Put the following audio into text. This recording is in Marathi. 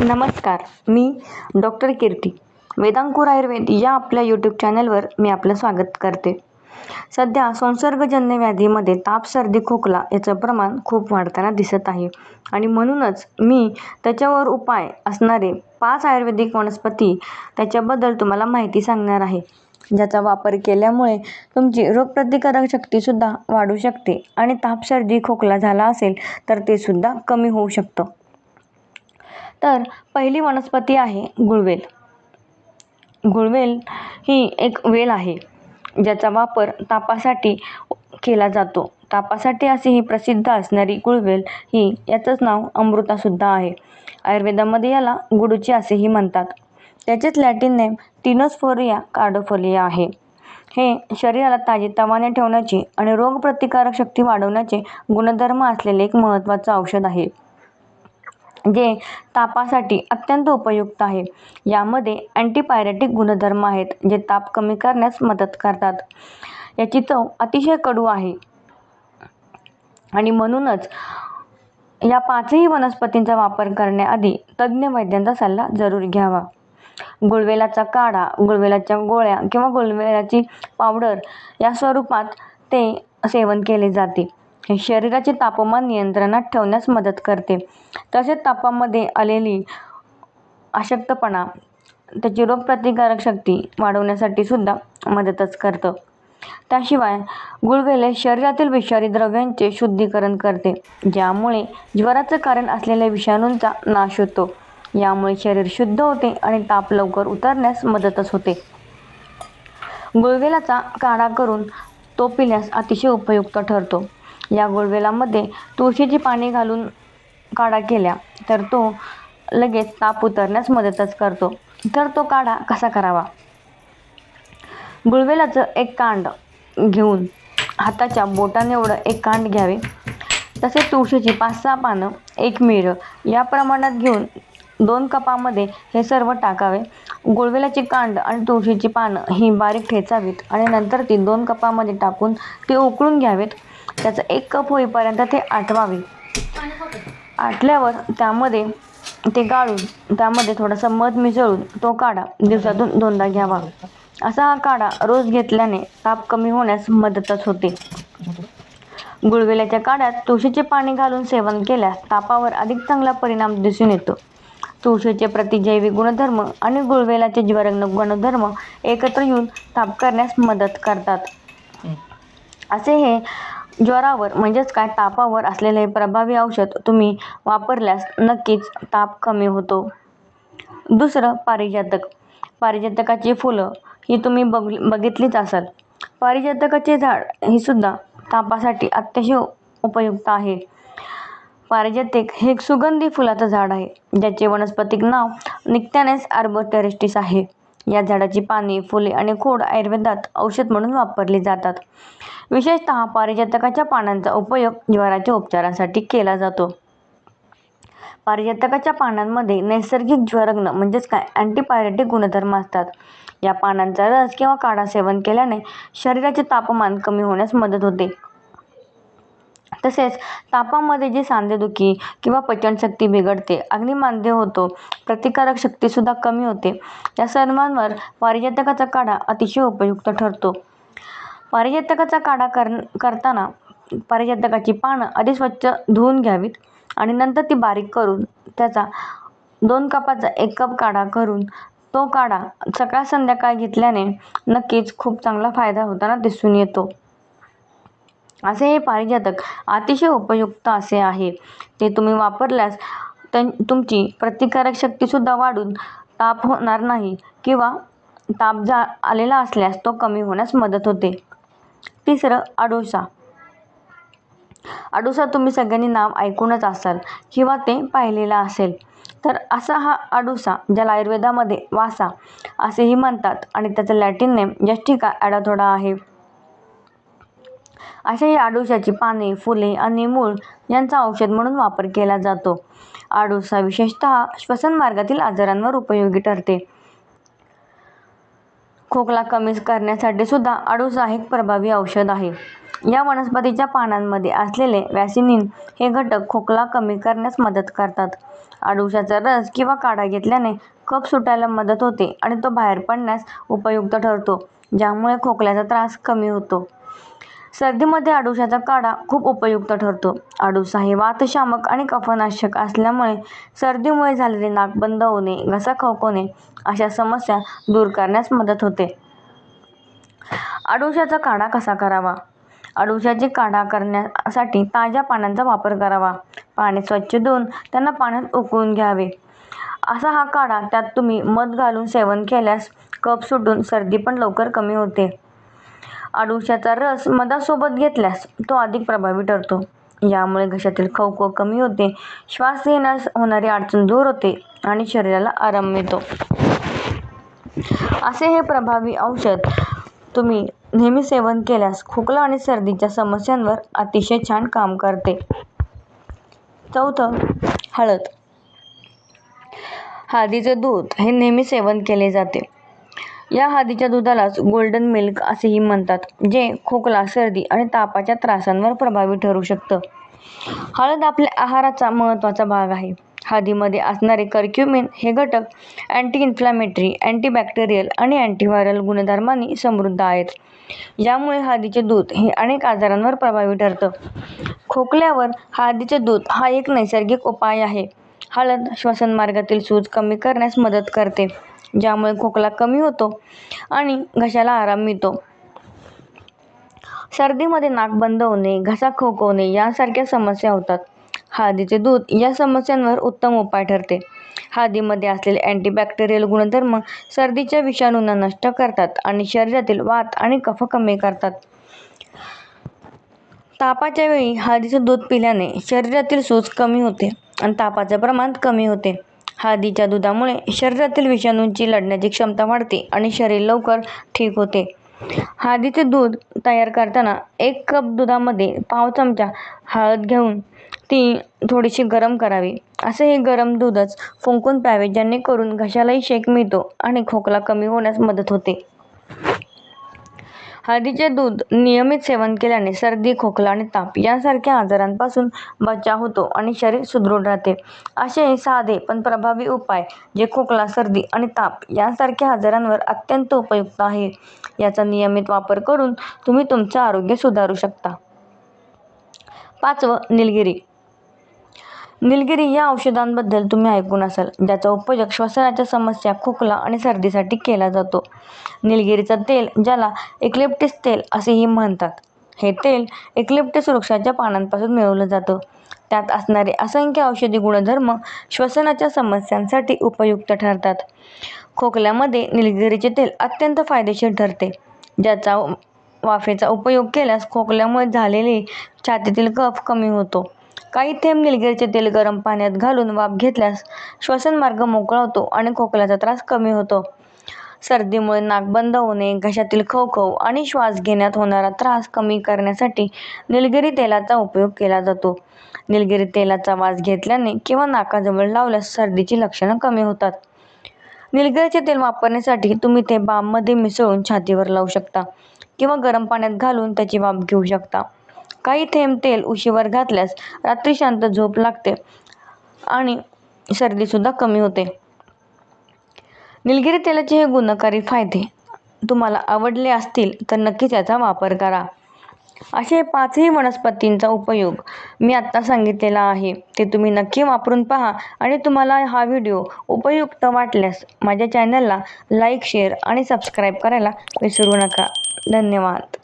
नमस्कार मी डॉक्टर कीर्ती. वेदांकुर आयुर्वेद या आपल्या यूट्यूब चॅनलवर मी आपलं स्वागत करते. सध्या संसर्गजन्य व्याधीमध्ये ताप सर्दी खोकला याचं प्रमाण खूप वाढताना दिसत आहे. आणि म्हणूनच मी त्याच्यावर उपाय असणारे पाच आयुर्वेदिक वनस्पती त्याच्याबद्दल तुम्हाला माहिती सांगणार आहे. ज्याचा वापर केल्यामुळे तुमची रोगप्रतिकारक शक्तीसुद्धा वाढू शकते आणि ताप सर्दी खोकला झाला असेल तर ते सुद्धा कमी होऊ शकतं. तर पहिली वनस्पती आहे गुळवेल. गुळवेल ही एक वेल आहे ज्याचा वापर तापासाठी केला जातो. तापासाठी अशी ही प्रसिद्ध असणारी गुळवेल ही याचंच नाव अमृतासुद्धा आहे. आयुर्वेदामध्ये याला गुडूची असेही म्हणतात. त्याचेच लॅटिन नेम टिनोस्फोरिया कार्डोफोलिया आहे. हे शरीराला ताजेतवाने ठेवण्याचे आणि रोगप्रतिकारक शक्ती वाढवण्याचे गुणधर्म असलेले एक महत्त्वाचं औषध आहे. जे तापासाठी अत्यंत उपयुक्त आहे. यामध्ये अँटीपायरेटिक गुणधर्म आहेत जे ताप कमी करण्यास मदत करतात. याची चव अतिशय कडू आहे. आणि म्हणूनच या पाचही वनस्पतींचा वापर करण्याआधी तज्ज्ञ वैद्यांचा सल्ला जरूर घ्यावा. गुळवेलाचा काढा गुळवेलाच्या गोळ्या किंवा गुळवेलाची पावडर या स्वरूपात ते सेवन केले जाते. शरीराचे तापमान नियंत्रणात ठेवण्यास मदत करते. तसेच तापामध्ये आलेली अशक्तपणा त्याची रोगप्रतिकारक शक्ती वाढवण्यासाठी सुद्धा मदतच करतं. त्याशिवाय गुळवेले शरीरातील विषारी द्रव्यांचे शुद्धीकरण करते ज्यामुळे ज्वराचं कारण असलेल्या विषाणूंचा नाश होतो. यामुळे शरीर शुद्ध होते आणि ताप लवकर उतरण्यास मदतच होते. गुळवेलाचा काढा करून तो पिल्यास अतिशय उपयुक्त ठरतो. या गुळवेलामध्ये तुळशीची पाने घालून काढा केल्या तर तो लगेच ताप उतरण्यास मदतच करतो. तर तो काढा कसा करावा? गुळवेलाचं एक कांड घेऊन हाताच्या बोटाने एवढं एक कांड घ्यावे. तसेच तुळशीची पाच सहा पानं एक मिरं या प्रमाणात घेऊन दोन कपामध्ये हे सर्व टाकावे. गुळवेलाची कांड आणि तुळशीची पानं ही बारीक ठेचावीत आणि नंतर ती दोन कपामध्ये टाकून ते उकळून घ्यावेत. त्याचं एक कप होईपर्यंत ते आटवावे. आटल्यावर त्यामध्ये ते गाळून त्यामध्ये थोडासा मध मिसळून तो काढा. दिवसातून दोनदा घ्यावा. असा हा काढा रोज घेतल्याने ताप कमी होण्यास मदतच होते. गुळवेल्याच्या काढ्यात तुळशीचे पाणी घालून सेवन केल्यास तापावर अधिक चांगला परिणाम दिसून येतो. तुळशीचे प्रतिजैविक गुणधर्म आणि गुळवेलाचे ज्वरग्न गुणधर्म एकत्र येऊन ताप करण्यास मदत करतात. असे हे ज्वरावर म्हणजेच काय तापावर असलेले प्रभावी औषध तुम्ही वापरल्यास नक्कीच ताप कमी होतो. दुसरं पारिजातक. पारिजातकाची फुलं ही तुम्ही बघ बघितलीच असाल. पारिजातकाचे झाड ही सुद्धा तापासाठी अतिशय उपयुक्त आहे. पारिजातक हे एक सुगंधी फुलाचं झाड आहे ज्याचे वनस्पतिक नाव निक्टॅनेस आर्बोटेरिस्टिस आहे. या झाडाची पाने फुले आणि खोड आयुर्वेदात औषध म्हणून वापरली जातात. विशेषतः पारिजातकाच्या पानांचा उपयोग ज्वराच्या उपचारासाठी केला जातो. पारिजातकाच्या पानांमध्ये नैसर्गिक ज्वरग्न म्हणजेच काय? अँटीपायरेटिक गुणधर्म असतात. या पानांचा रस किंवा काढा सेवन केल्याने शरीराचे तापमान कमी होण्यास मदत होते. तसेच तापामध्ये जी सांधेदुखी किंवा पचनशक्ती बिघडते अग्निमांद्य होतो प्रतिकारक शक्तीसुद्धा कमी होते. या सर्वांवर पारिजातकाचा काढा अतिशय उपयुक्त ठरतो. पारिजातकाचा काढा कर करताना पारिजातकाची पानं आधी स्वच्छ धुवून घ्यावीत आणि नंतर ती बारीक करून त्याचा दोन कपाचा एक कप काढा करून तो काढा सकाळ संध्याकाळ घेतल्याने नक्कीच खूप चांगला फायदा होताना दिसून येतो. असे हे पारिजातक अतिशय उपयुक्त असे आहे. ते तुम्ही वापरल्यास त्यां तुमची प्रतिकारक शक्तीसुद्धा वाढून ताप होणार नाही किंवा ताप जा आलेला असल्यास तो कमी होण्यास मदत होते. तिसरं अडोसा अडुसा तुम्ही सगळ्यांनी नाव ऐकूनच असाल किंवा ते पाहिलेलं असेल तर असा हा अडोसा ज्याला आयुर्वेदामध्ये वासा असेही म्हणतात आणि त्याचं लॅटिन नेम जस्टिका ॲडाथोडा आहे. अशा या आडुशाची पाने फुले आणि मूळ यांचा औषध म्हणून वापर केला जातो. आडुसा विशेषतः श्वसन मार्गातील आजारांवर उपयोगी ठरते. खोकला कमी करण्यासाठी सुद्धा अडुळसा हे एक प्रभावी औषध आहे. या वनस्पतीच्या पानांमध्ये असलेले वॅसिनिन हे घटक खोकला कमी करण्यास मदत करतात. आडुशाचा रस किंवा काढा घेतल्याने कफ सुटायला मदत होते आणि तो बाहेर पडण्यास उपयुक्त ठरतो ज्यामुळे खोकल्याचा त्रास कमी होतो. सर्दीमध्ये अडुळसाचा काढा खूप उपयुक्त ठरतो. अडुसा हे वातशामक आणि कफनाशक असल्यामुळे सर्दीमुळे झालेले नाक बंद होणे घसा खवखवणे अशा समस्या दूर करण्यास मदत होते. अडुळसाचा काढा कसा करावा? अडुशाचे काढा करण्यासाठी ताज्या पाण्याचा वापर करावा. पाणी स्वच्छ धुवून त्यांना पाण्यात उकळून घ्यावे. असा हा काढा त्यात तुम्ही मध घालून सेवन केल्यास कप सुटून सर्दी पण लवकर कमी होते. अडुळसाचा रस मधासोबत घेतल्यास तो अधिक प्रभावी ठरतो. यामुळे घशातील खवखव कमी होते श्वास घेण्यास होणारी अडचण दूर होते आणि शरीराला आराम मिळतो. असे हे प्रभावी औषध तुम्ही नेहमी सेवन केल्यास खोकला आणि सर्दीच्या समस्यांवर अतिशय छान काम करते. चौथं हळद. हळदीचे दूध हे नेहमी सेवन केले जाते. या हळदीच्या दुधालाच गोल्डन मिल्क असेही म्हणतात जे खोकला सर्दी आणि तापाच्या त्रासांवर प्रभावी ठरू शकतं. हळद आपल्या आहाराचा महत्त्वाचा भाग आहे. हळदीमध्ये असणारे कर्क्युमिन हे घटक अँटी इन्फ्लॅमेटरी अँटीबॅक्टेरियल आणि अँटीव्हायरल गुणधर्मांनी समृद्ध आहेत. यामुळे हळदीचे दूध हे अनेक आजारांवर प्रभावी ठरतं. खोकल्यावर हळदीचे दूध हा एक नैसर्गिक उपाय आहे. हळद श्वसनमार्गातील सूज कमी करण्यास मदत करते. ज्यामुळे खोकला कमी होतो आणि घशाला आराम मिळतो. सर्दीमध्ये नाक बंद होणे घसा खोकवणे यासारख्या समस्या होतात. हळदीचे दूध या समस्यांवर उत्तम उपाय ठरते. हळदीमध्ये असलेले अँटीबॅक्टेरियल गुणधर्म सर्दीच्या विषाणूंना नष्ट करतात आणि शरीरातील वात आणि कफ कमी करतात. तापाच्या वेळी हळदीचं दूध पिल्याने शरीरातील सूज कमी होते आणि तापाचे प्रमाण कमी होते. हळदीच्या दुधामुळे शरीरातील विषाणूंची लढण्याची क्षमता वाढते आणि शरीर लवकर ठीक होते. हळदीचे दूध तयार करताना एक कप दुधामध्ये पाव चमचा हळद घेऊन ती थोडीशी गरम करावी. असे हे गरम दूधच फुंकून प्यावे जेणेकरून घशालाही शेक मिळतो आणि खोकला कमी होण्यास मदत होते. हळदीचे दूध नियमित सेवन केल्याने सर्दी खोकला आणि ताप यांसारख्या आजारांपासून बचाव होतो आणि शरीर सुदृढ राहते. असे साधे पण प्रभावी उपाय जे खोकला सर्दी आणि ताप यांसारख्या आजारांवर अत्यंत उपयुक्त आहे याचा नियमित वापर करून तुम्ही तुमचं आरोग्य सुधारू शकता. पाचवं निलगिरी. निलगिरी या औषधांबद्दल तुम्ही ऐकून असाल. ज्याचा उपयोग श्वसनाच्या समस्या खोकला आणि सर्दीसाठी केला जातो. निलगिरीचं तेल ज्याला एक्लिप्टिस तेल असेही म्हणतात हे तेल एक्लिप्टिस वृक्षाच्या पानांपासून मिळवलं जातं. त्यात असणारे असंख्य औषधी गुणधर्म श्वसनाच्या समस्यांसाठी उपयुक्त ठरतात. खोकल्यामध्ये निलगिरीचे तेल अत्यंत फायदेशीर ठरते. ज्याचा वाफेचा उपयोग केल्यास खोकल्यामुळे झालेले छातीतील कफ कमी होतो. काही थेंब निलगिरीचे तेल गरम पाण्यात घालून वाफ घेतल्यास श्वसनमार्ग मोकळा होतो आणि खोकल्याचा त्रास कमी होतो. सर्दीमुळे नाक बंद होणे घशातील खवखव आणि श्वास घेण्यात होणारा त्रास कमी करण्यासाठी निलगिरी तेलाचा उपयोग केला जातो. निलगिरी तेलाचा वास घेतल्याने किंवा नाकाजवळ लावल्यास सर्दीची लक्षणं कमी होतात. निलगिरीचे तेल वापरण्यासाठी तुम्ही ते बाममध्ये मिसळून छातीवर लावू शकता किंवा गरम पाण्यात घालून त्याची वाफ घेऊ शकता. काही थेंब तेल उशीवर घातल्यास रात्री शांत झोप लागते आणि सर्दीसुद्धा कमी होते. निलगिरी तेलाचे हे गुणकारी फायदे तुम्हाला आवडले असतील तर नक्कीच याचा वापर करा. असे पाचही वनस्पतींचा उपयोग मी आत्ता सांगितलेला आहे. ते तुम्ही नक्की वापरून पहा आणि तुम्हाला हा व्हिडिओ उपयुक्त वाटल्यास माझ्या चॅनलला लाईक शेअर आणि सबस्क्राईब करायला विसरू नका. धन्यवाद.